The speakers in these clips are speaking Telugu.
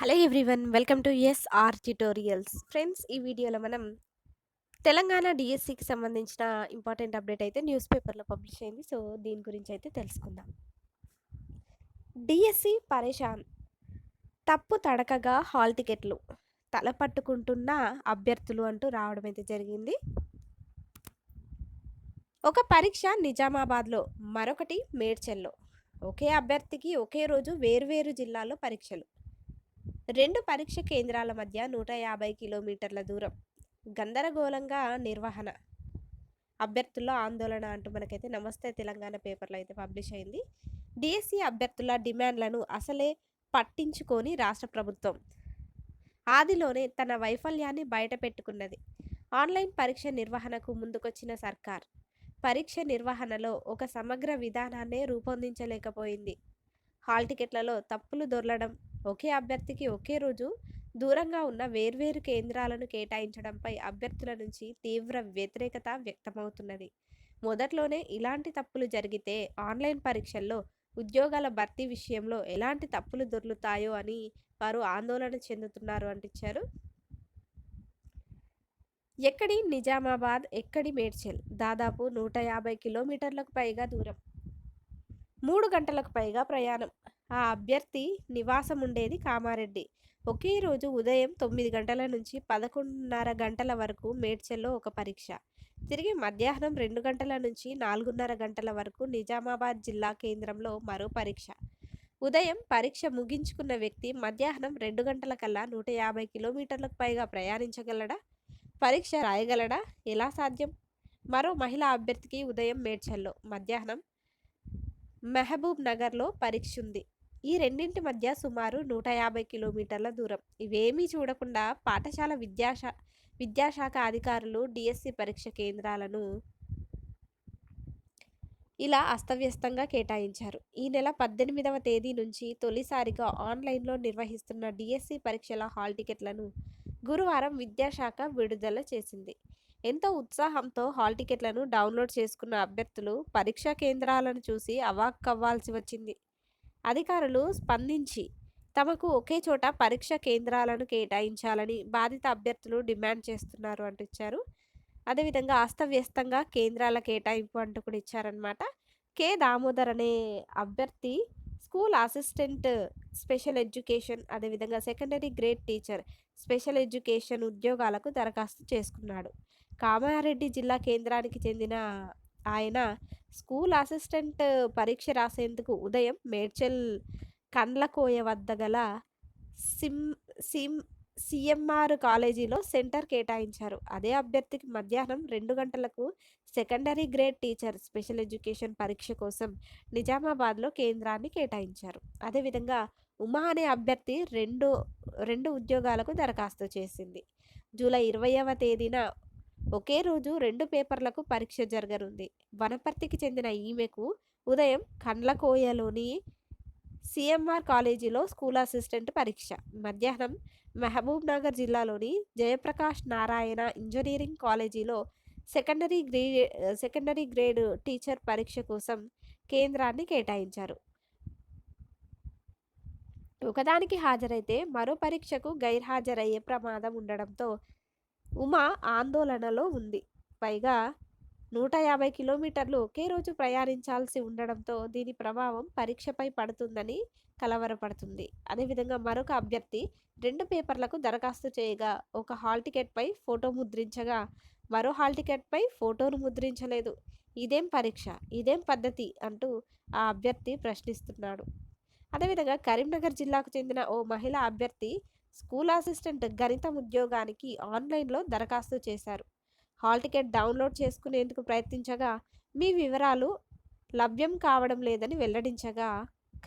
Hello everyone welcome to S R tutorials. Friends ఈ వీడియోలో మనం తెలంగాణ డిఎస్సికి సంబంధించిన ఇంపార్టెంట్ అప్డేట్ అయితే న్యూస్ పేపర్లో పబ్లిష్ అయింది. సో దీని గురించి అయితే తెలుసుకుందాం. డిఎస్సి పరేషాన్ తప్పు తడకగా హాల్ టికెట్లు తలపట్టుకుంటున్న అభ్యర్థులు అంటూ రావడం అయితే జరిగింది. ఒక పరీక్ష నిజామాబాద్లో మరొకటి మేడ్చల్లో. ఒకే అభ్యర్థికి ఒకే రోజు వేర్వేరు జిల్లాల్లో పరీక్షలు. రెండు పరీక్ష కేంద్రాల మధ్య నూట యాభై కిలోమీటర్ల దూరం గందరగోళంగా నిర్వహణ. అభ్యర్థుల్లో ఆందోళన అంటూ మనకైతే నమస్తే తెలంగాణ పేపర్లో అయితే పబ్లిష్ అయింది. డిఎస్సి అభ్యర్థుల డిమాండ్లను అసలే పట్టించుకొని రాష్ట్ర ప్రభుత్వం. ఆదిలోనే తన వైఫల్యాన్ని బయటపెట్టుకున్నది ఆన్లైన్ పరీక్ష నిర్వహణకు ముందుకొచ్చిన సర్కార్ పరీక్ష నిర్వహణలో ఒక సమగ్ర విధానాన్నే రూపొందించలేకపోయింది. హాల్ టికెట్లలో తప్పులు దొరలడం ఒకే అభ్యర్థికి ఒకే రోజు దూరంగా ఉన్న వేర్వేరు కేంద్రాలను కేటాయించడంపై అభ్యర్థుల నుంచి తీవ్ర వ్యతిరేకత వ్యక్తమవుతున్నది. మొదట్లోనే ఇలాంటి తప్పులు జరిగితే ఆన్లైన్ పరీక్షల్లో ఉద్యోగాల భర్తీ విషయంలో ఎలాంటి తప్పులు దొర్లుతాయో అని వారు ఆందోళన చెందుతున్నారు అంటించారు. ఎక్కడి నిజామాబాద్ ఎక్కడి మేడ్చల్? దాదాపు నూట యాభై కిలోమీటర్లకు పైగా దూరం. మూడు గంటలకు పైగా ప్రయాణం. ఆ అభ్యర్థి నివాసం ఉండేది కామారెడ్డి. ఒకే రోజు ఉదయం తొమ్మిది గంటల నుంచి పదకొండున్నర గంటల వరకు మేడ్చల్లో ఒక పరీక్ష. తిరిగి మధ్యాహ్నం రెండు గంటల నుంచి నాలుగున్నర గంటల వరకు నిజామాబాద్ జిల్లా కేంద్రంలో మరో పరీక్ష. ఉదయం పరీక్ష ముగించుకున్న వ్యక్తి మధ్యాహ్నం రెండు గంటల కల్లా నూట యాభై కిలోమీటర్లకు పైగా ప్రయాణించగలడా? పరీక్ష రాయగలడా? ఎలా సాధ్యం? మరో మహిళా అభ్యర్థికి ఉదయం మేడ్చల్లో మధ్యాహ్నం మెహబూబ్ నగర్లో పరీక్ష ఉంది ఈ రెండింటి మధ్య సుమారు నూట యాభై కిలోమీటర్ల దూరం. ఇవేమీ చూడకుండా పాఠశాల విద్యాశా విద్యాశాఖ అధికారులు డిఎస్సి పరీక్ష కేంద్రాలను ఇలా అస్తవ్యస్తంగా కేటాయించారు. ఈ నెల పద్దెనిమిదవ తేదీ నుంచి తొలిసారిగా ఆన్లైన్లో నిర్వహిస్తున్న డిఎస్సి పరీక్షల హాల్ టికెట్లను గురువారం విద్యాశాఖ విడుదల చేసింది. ఎంతో ఉత్సాహంతో హాల్ టికెట్లను డౌన్లోడ్ చేసుకున్న అభ్యర్థులు పరీక్షా కేంద్రాలను చూసి అవాక్కవ్వాల్సి వచ్చింది. అధికారులు స్పందించి తమకు ఒకే చోట పరీక్ష కేంద్రాలను కేటాయించాలని బాధిత అభ్యర్థులు డిమాండ్ చేస్తున్నారు అంటూ ఇచ్చారు అదేవిధంగా అస్తవ్యస్తంగా కేంద్రాల కేటాయింపు అంటూ కూడా ఇచ్చారనమాట కె. దామోదర్ అనే అభ్యర్థి స్కూల్ అసిస్టెంట్ స్పెషల్ ఎడ్యుకేషన్ అదేవిధంగా secondary grade teacher special education ఉద్యోగాలకు దరఖాస్తు చేసుకున్నాడు. కామారెడ్డి జిల్లా కేంద్రానికి చెందిన ఆయన స్కూల్ అసిస్టెంట్ పరీక్ష రాసేందుకు ఉదయం మేడ్చల్ కండ్లకోయ వద్ద గల సిమ్ సిమ్ సిఎంఆర్ కాలేజీలో సెంటర్ కేటాయించారు. అదే అభ్యర్థికి మధ్యాహ్నం రెండు గంటలకు secondary grade teacher special education పరీక్ష కోసం నిజామాబాద్లో కేంద్రాన్ని కేటాయించారు. అదేవిధంగా ఉమా అనే అభ్యర్థి రెండు రెండు ఉద్యోగాలకు దరఖాస్తు చేసింది. జూలై ఇరవైవ తేదీన ఒకే రోజు రెండు పేపర్లకు పరీక్ష జరగనుంది. వనపర్తికి చెందిన ఈమెకు ఉదయం కండ్లకోయలోని సిఎంఆర్ కాలేజీలో స్కూల్ అసిస్టెంట్ పరీక్ష. మధ్యాహ్నం మహబూబ్ నగర్ జిల్లాలోని జయప్రకాష్ నారాయణ ఇంజనీరింగ్ కాలేజీలో సెకండరీ గ్రే సెకండరీ గ్రేడ్ టీచర్ పరీక్ష కోసం కేంద్రాన్ని కేటాయించారు. ఒకదానికి హాజరైతే మరో పరీక్షకు గైర్హాజరయ్యే ప్రమాదం ఉండడంతో ఉమా ఆందోళనలో ఉంది. పైగా నూట యాభై కిలోమీటర్లు ఒకే రోజు ప్రయాణించాల్సి ఉండడంతో దీని ప్రభావం పరీక్షపై పడుతుందని కలవరపడుతుంది. అదేవిధంగా మరొక అభ్యర్థి రెండు పేపర్లకు దరఖాస్తు చేయగా ఒక హాల్ టికెట్పై ఫోటో ముద్రించగా మరో హాల్ టికెట్పై ఫోటోను ముద్రించలేదు. ఇదేం పరీక్ష? ఇదేం పద్ధతి? అంటూ ఆ అభ్యర్థి ప్రశ్నిస్తున్నాడు. అదేవిధంగా కరీంనగర్ జిల్లాకు చెందిన ఓ మహిళా అభ్యర్థి స్కూల్ అసిస్టెంట్ గణితం ఉద్యోగానికి ఆన్లైన్లో దరఖాస్తు చేశారు. హాల్ టికెట్ డౌన్లోడ్ చేసుకునేందుకు ప్రయత్నించగా మీ వివరాలు లభ్యం కావడం లేదని వెల్లడించగా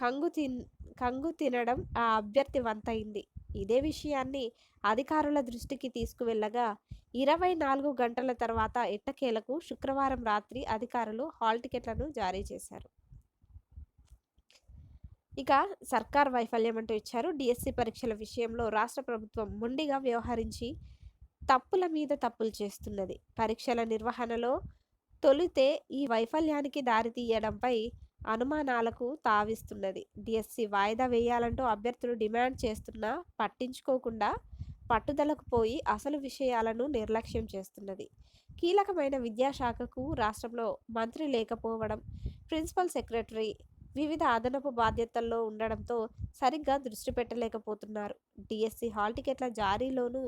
కంగు తిన్ కంగు తినడం ఆ అభ్యర్థి వంతైంది. ఇదే విషయాన్ని అధికారుల దృష్టికి తీసుకువెళ్ళగా ఇరవై నాలుగు గంటల తర్వాత ఎట్టకేలకు శుక్రవారం రాత్రి అధికారులు హాల్ టికెట్లను జారీ చేశారు. ఇక సర్కార్ వైఫల్యం అంటూ ఇచ్చారు. డిఎస్సి పరీక్షల విషయంలో రాష్ట్ర ప్రభుత్వం మొండిగా వ్యవహరించి తప్పుల మీద తప్పులు చేస్తున్నది. పరీక్షల నిర్వహణలో తొలితే ఈ వైఫల్యానికి దారితీయడంపై అనుమానాలకు తావిస్తున్నది. డిఎస్సి వాయిదా వేయాలంటూ అభ్యర్థులు డిమాండ్ చేస్తున్నా పట్టించుకోకుండా పట్టుదలకు పోయి అసలు విషయాలను నిర్లక్ష్యం చేస్తున్నది. కీలకమైన విద్యాశాఖకు రాష్ట్రంలో మంత్రి లేకపోవడం ప్రిన్సిపల్ సెక్రటరీ వివిధ అదనపు బాధ్యతల్లో ఉండడంతో సరిగ్గా దృష్టి పెట్టలేకపోతున్నారు. డిఎస్సి హాల్ టికెట్ల జారీలోనూ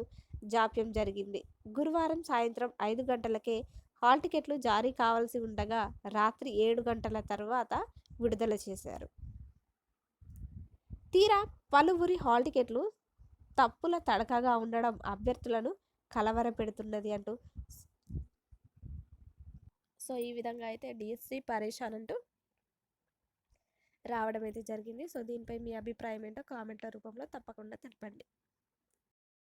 జాప్యం జరిగింది. గురువారం సాయంత్రం ఐదు గంటలకే హాల్ టికెట్లు జారీ కావాల్సి ఉండగా రాత్రి ఏడు గంటల తర్వాత విడుదల చేశారు. తీరా పలువురి హాల్ టికెట్లు తప్పుల తడకగా ఉండడం అభ్యర్థులను కలవరపెడుతున్నది అంటూ సో ఈ విధంగా అయితే డిఎస్సి పరేషాన్ అంటూ రావడం అయితే జరిగింది. సో దీనిపై మీ అభిప్రాయం ఏంటో కామెంట్ల రూపంలో తప్పకుండా తెలపండి.